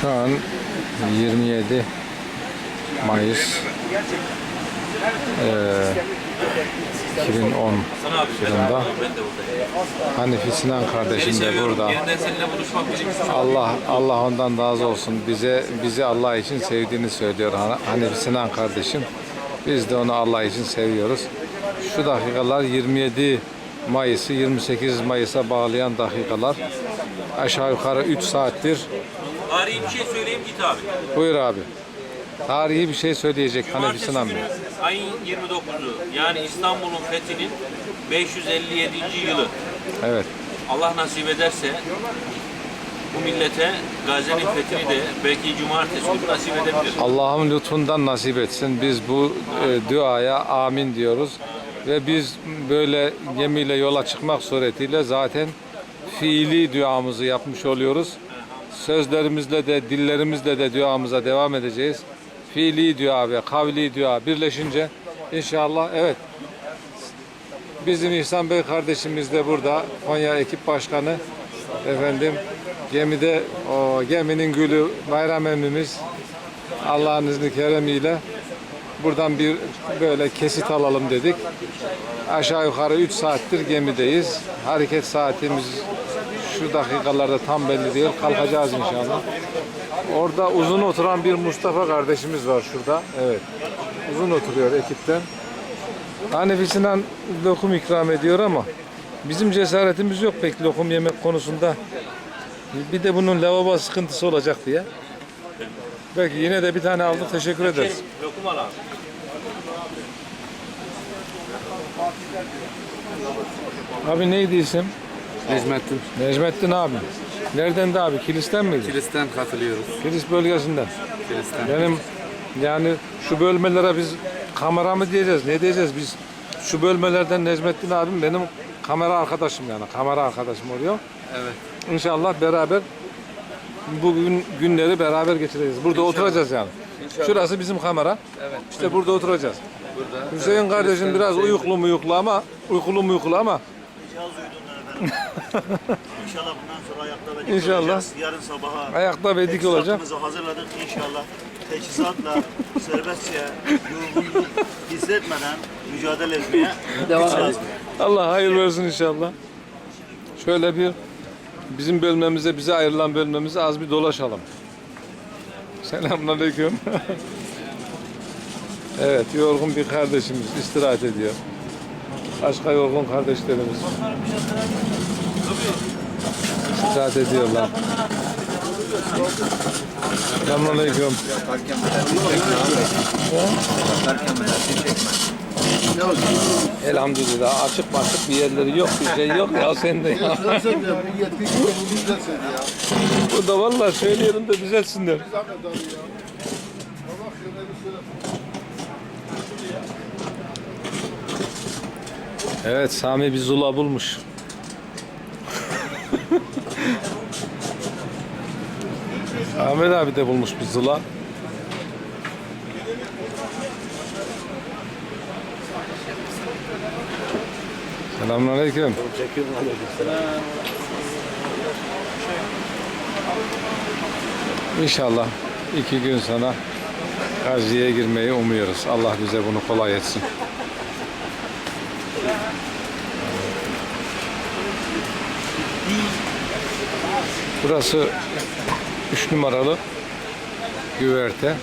Şu an 27 Mayıs eee 2010 yılında Hanifi Sinan kardeşim de burada. Allah Allah ondan razı olsun. Bize bizi Allah için sevdiğini söylüyor Han- Hanifi Sinan kardeşim. Biz de onu Allah için seviyoruz. Şu dakikalar 27 Mayıs'ı 28 Mayıs'a bağlayan dakikalar. Aşağı yukarı 3 saattir. Tarihi bir şey söyleyeyim git abi. Buyur abi. Tarihi bir şey söyleyecek Hanefi Sinan Bey. günü ayın 29'u yani İstanbul'un fethinin 557. yılı. Evet. Allah nasip ederse bu millete Gazi'nin fethini de belki cumartesi günü nasip edebilir. Allah'ın lütfundan nasip etsin. Biz bu e, duaya amin diyoruz. Ve biz böyle gemiyle yola çıkmak suretiyle zaten fiili duamızı yapmış oluyoruz. Sözlerimizle de dillerimizle de duamıza devam edeceğiz. Fiili dua ve kavli dua birleşince inşallah evet Bizim İhsan Bey kardeşimiz de burada. Konya ekip başkanı. Efendim gemide o geminin gülü bayram emmimiz Allah'ın izni keremiyle buradan bir böyle kesit alalım dedik. Aşağı yukarı 3 saattir gemideyiz. Hareket saatimiz şu dakikalarda tam belli değil. Kalkacağız inşallah. Orada uzun oturan bir Mustafa kardeşimiz var şurada. Evet. Uzun oturuyor ekipten. Hanefi Sinan lokum ikram ediyor ama bizim cesaretimiz yok pek lokum yemek konusunda. Bir de bunun lavabo sıkıntısı olacak diye. Belki yine de bir tane aldık teşekkür ederiz. Lokum al abi. Abi neydi isim? Necmettin Necmettin abi. Nereden de abi? Kilis'ten miydi? Kilis'ten katılıyoruz. Kilis bölgesinden. Kilis'ten. Benim yani şu bölmelere biz kamera mı diyeceğiz? Ne diyeceğiz biz? Şu bölmelerden Necmettin abim benim kamera arkadaşım yani. Kamera arkadaşım oluyor. Evet. İnşallah beraber bugün günleri beraber geçireceğiz. Burada oturacağız yani. Şurası bizim kamera. Evet. İşte burada oturacağız. Burada. Hüseyin evet, kardeşim biraz Hüseyin. uykulu muykulu ama uykulu ama Biraz uyudunlar efendim. İnşallah bundan sonra ayakta ve dik İnşallah. olacağız. Yarın sabaha ayakta ve dik olacak. teçhizatımızı hazırladık inşallah. Teçhizatla serbestçe yorgunluk hissetmeden mücadele etmeye güç lazım. Allah hayır versin inşallah. Şöyle bir bizim bölmemize, bize ayrılan bölmemize az bir dolaşalım. Selamünaleyküm. evet, yorgun bir kardeşimiz istirahat ediyor. Başka yorgun kardeşlerimiz. İstirahat ediyorlar. Selamünaleyküm. Elhamdülillah açık açık bir yerleri yok bir şey yok ya ya. Düzelsen de gibi bu ya. Burada vallahi söyleyelim de düzelsinler. Zahmet abi ya. Allah şöyle bir söyle. Evet Sami bir zula bulmuş. Ahmet abi de bulmuş bir zula. Selamünaleyküm. İnşallah iki gün sonra Gazi'ye girmeyi umuyoruz. Allah bize bunu kolay etsin. Burası 3 numaralı güverte.